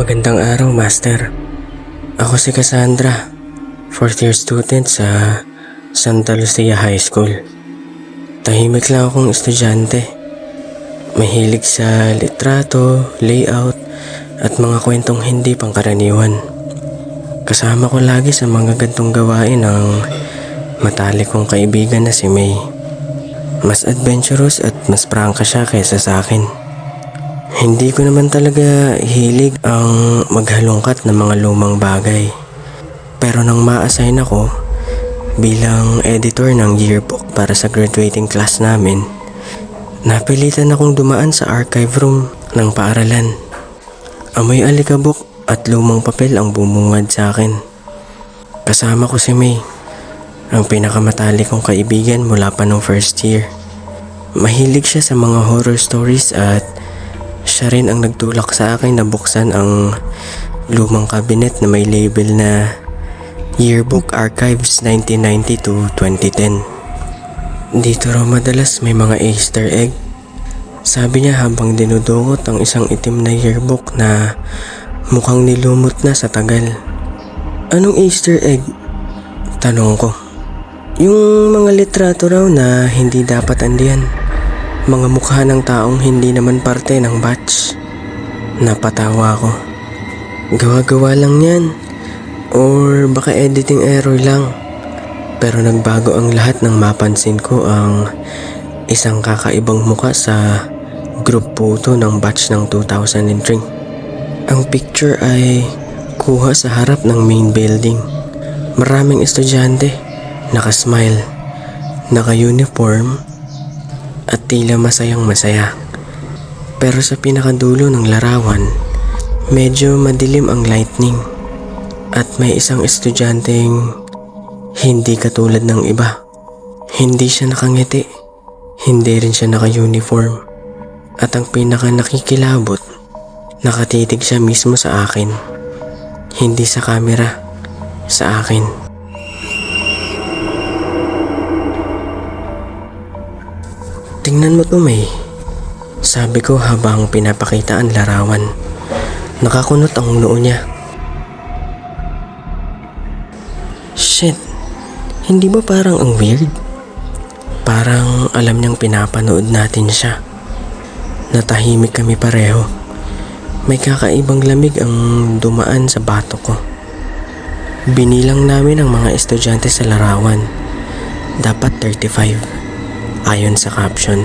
Magandang araw, Master. Ako si Cassandra, fourth year student sa Santa Lucia High School. Tahimik lang akong estudyante. Mahilig sa litrato, layout, at mga kwentong hindi pangkaraniwan. Kasama ko lagi sa mga gantong gawain ng matalik kong kaibigan na si May. Mas adventurous at mas prangka siya kaysa sa akin. Hindi ko naman talaga hilig ang maghalongkat ng mga lumang bagay. Pero nang ma-assign ako bilang editor ng yearbook para sa graduating class namin, napilitan akong dumaan sa archive room ng paaralan. Amoy alikabok at lumang papel ang bumungad sa akin. Kasama ko si May, ang pinakamatalik kong kaibigan mula pa nung first year. Mahilig siya sa mga horror stories at siya rin ang nagtulak sa akin na buksan ang lumang kabinet na may label na Yearbook Archives 1990 to 2010. Dito raw madalas may mga easter egg. Sabi niya habang dinudukot ang isang itim na yearbook na mukhang nilumot na sa tagal. Anong easter egg? Tanong ko. Yung mga litrato raw na hindi dapat andiyan. Mga mukha ng taong hindi naman parte ng batch. Napatawa ko. Gawa-gawa lang yan. Or baka editing error lang. Pero nagbago ang lahat nang mapansin ko ang isang kakaibang muka sa group photo ng batch ng 2003. Ang picture ay kuha sa harap ng main building. Maraming estudyante, nakasmile, naka-uniform, at tila masayang masaya. Pero sa pinakadulo ng larawan, medyo madilim ang lightning at may isang estudyanteng hindi katulad ng iba. Hindi siya nakangiti, hindi rin siya naka-uniform. At ang pinaka nakikilabot, nakatitig siya mismo sa akin. Hindi sa camera, sa akin. Tingnan mo to May. Sabi ko habang pinapakita ang larawan. Nakakunot ang noo niya. Shit, hindi ba parang ang weird? Parang alam niyang pinapanood natin siya. Natahimik kami pareho. May kakaibang lamig ang dumaan sa bato ko. Binilang namin ang mga estudyante sa larawan. Dapat 35 ayon sa caption.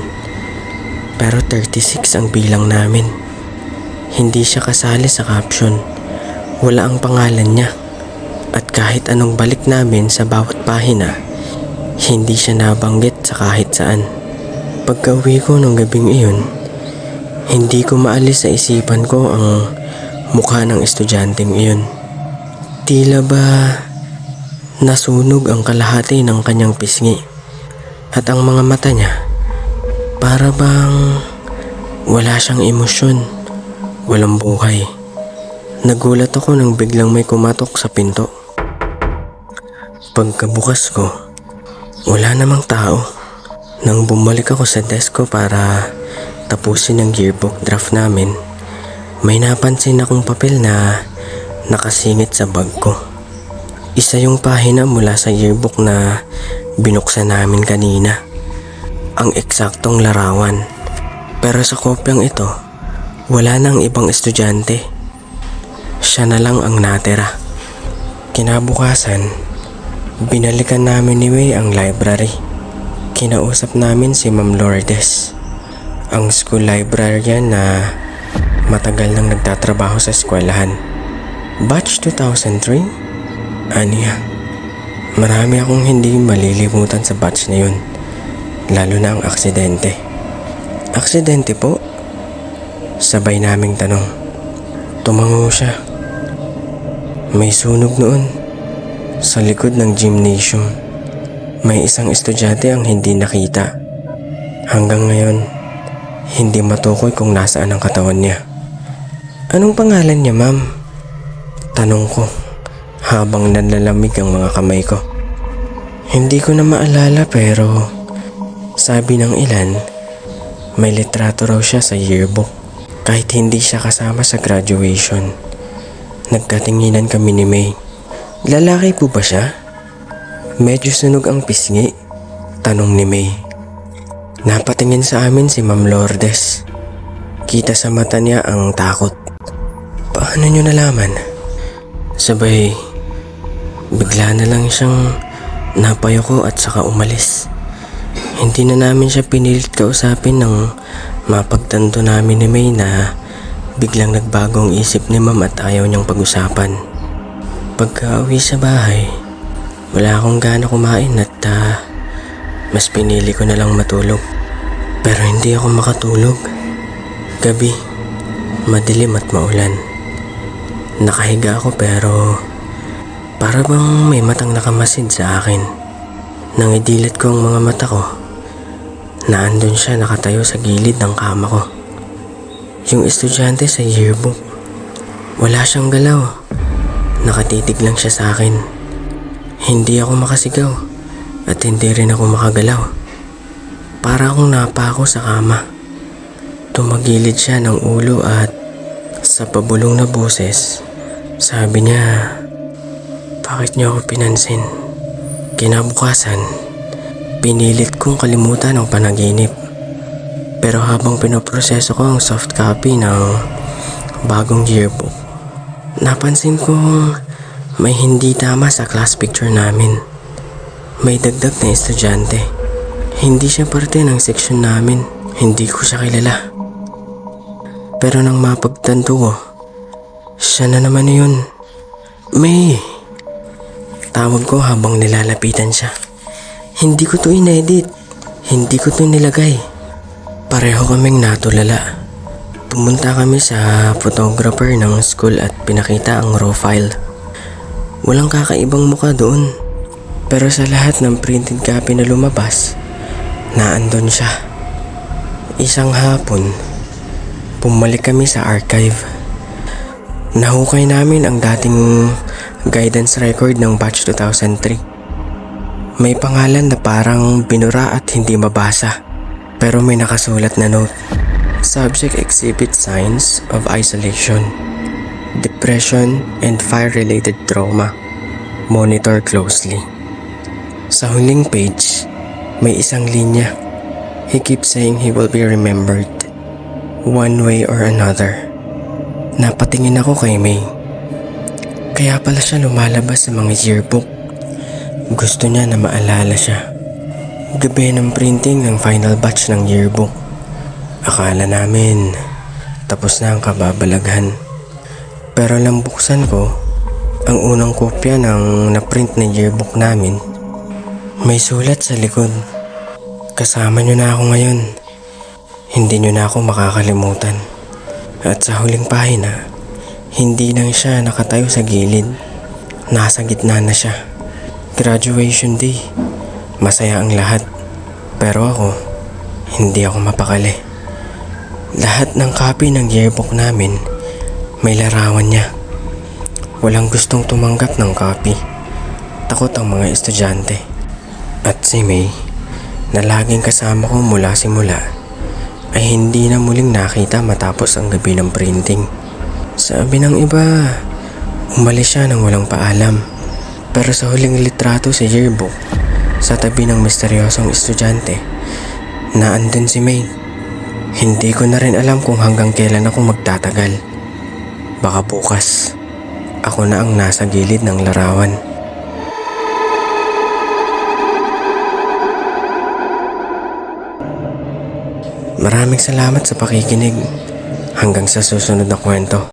Pero 36 ang bilang namin. Hindi siya kasali sa caption. Wala ang pangalan niya. At kahit anong balik namin sa bawat pahina, hindi siya nabanggit sa kahit saan. Pagka uwi ko nung gabing iyon, hindi ko maalis sa isipan ko ang mukha ng estudyanteng iyon. Tila ba nasunog ang kalahati ng kanyang pisngi at ang mga mata niya para bang wala siyang emosyon, walang buhay. Nagulat ako nang biglang may kumatok sa pinto. Pagkabukas ko, wala namang tao. Nang bumalik ako sa desk ko para tapusin ang yearbook draft namin, may napansin akong papel na nakasingit sa bag ko. Isa yung pahina mula sa yearbook na binuksan namin kanina. Ang eksaktong larawan. Pero sa kopyang ito, wala nang ibang estudyante. Siya na lang ang natira. Kinabukasan, binalikan namin ni Wei ang library. Kinausap namin si Ma'am Lourdes, ang school librarian na matagal nang nagtatrabaho sa eskwelahan. Batch 2003? Aniya, marami akong hindi malilimutan sa batch na yun, lalo na ang aksidente. Aksidente po? Sabay naming tanong. Tumango siya. May sunog noon. Sa likod ng gymnasium. May isang estudyante ang hindi nakita. Hanggang ngayon, hindi matukoy kung nasaan ang katawan niya. Anong pangalan niya, ma'am? Tanong ko habang nanlalamig ang mga kamay ko. Hindi ko na maalala pero sabi ng ilan, may litrato raw siya sa yearbook kahit hindi siya kasama sa graduation. Nagkatinginan kami ni May. Lalaki po ba siya? Medyo sunog ang pisngi. Tanong ni May. Napatingin sa amin si Ma'am Lourdes. Kita sa mata niya ang takot. Paano niyo nalaman? Sabay, bigla na lang siyang napayoko at saka umalis. Hindi na namin siya pinilit kausapin nang mapagtanto namin ni May na biglang nagbagong isip ni Ma'am at ayaw niyang pag-usapan. Pagka uwi sa bahay, wala akong gana kumain at ah, mas pinili ko na lang matulog. Pero hindi ako makatulog. Gabi, madilim at maulan. Nakahiga ako pero para bang may matang nakamasid sa akin. Nang idilat ko ang mga mata ko, naandun siya nakatayo sa gilid ng kama ko. Yung estudyante sa yearbook. Wala siyang galaw. Nakatitig lang siya sa akin. Hindi ako makasigaw at hindi rin ako makagalaw. Para akong napako sa kama. Tumagilid siya ng ulo at sa pabulong na boses, sabi niya, Bakit niyo ako pinansin? Kinabukasan, pinilit kong kalimutan ang panaginip. Pero habang pinoproseso ko ang soft copy ng bagong yearbook, napansin kong may hindi tama sa class picture namin. May dagdag na estudyante. Hindi siya parte ng section namin. Hindi ko siya kilala. Pero nang mapagtanto ko, siya na naman yun. May. Tawag ko habang nilalapitan siya. Hindi ko to inedit. Hindi ko to nilagay. Pareho kaming natulala. Pumunta kami sa photographer ng school at pinakita ang raw file. Walang kakaibang muka doon. Pero sa lahat ng printed copy na lumabas, naandun siya. Isang hapon, bumalik kami sa archive. Nahukay namin ang dating guidance record ng batch 2003. May pangalan na parang binura at hindi mabasa. Pero may nakasulat na note. Subject exhibit signs of isolation, depression, and fire-related trauma. Monitor closely. Sa huling page, may isang linya. He keeps saying he will be remembered. One way or another. Napatingin ako kay May. Kaya pala siya lumalabas sa mga yearbook. Gusto niya na maalala siya. Gabi ng printing ng final batch ng yearbook. Akala namin tapos na ang kababalaghan. Pero lang buksan ko ang unang kopya ng naprint na yearbook namin. May sulat sa likod. Kasama niyo na ako ngayon. Hindi niyo na ako makakalimutan. At sa huling pahina, hindi lang siya nakatayo sa gilid. Nasa gitna na siya. Graduation day. Masaya ang lahat. Pero ako, hindi ako mapakali. Lahat ng copy ng yearbook namin, may larawan niya. Walang gustong tumanggap ng copy. Takot ang mga estudyante. At si May, na laging kasama ko mula simula, ay hindi na muling nakita matapos ang gabi ng printing. Sabi ng iba, umalis siya nang walang paalam. Pero sa huling litrato sa yearbook, sa tabi ng misteryosong estudyante, naandun si May. Hindi ko na rin alam kung hanggang kailan ako magtatagal. Baka bukas, ako na ang nasa gilid ng larawan. Maraming salamat sa pakikinig. Hanggang sa susunod na kwento.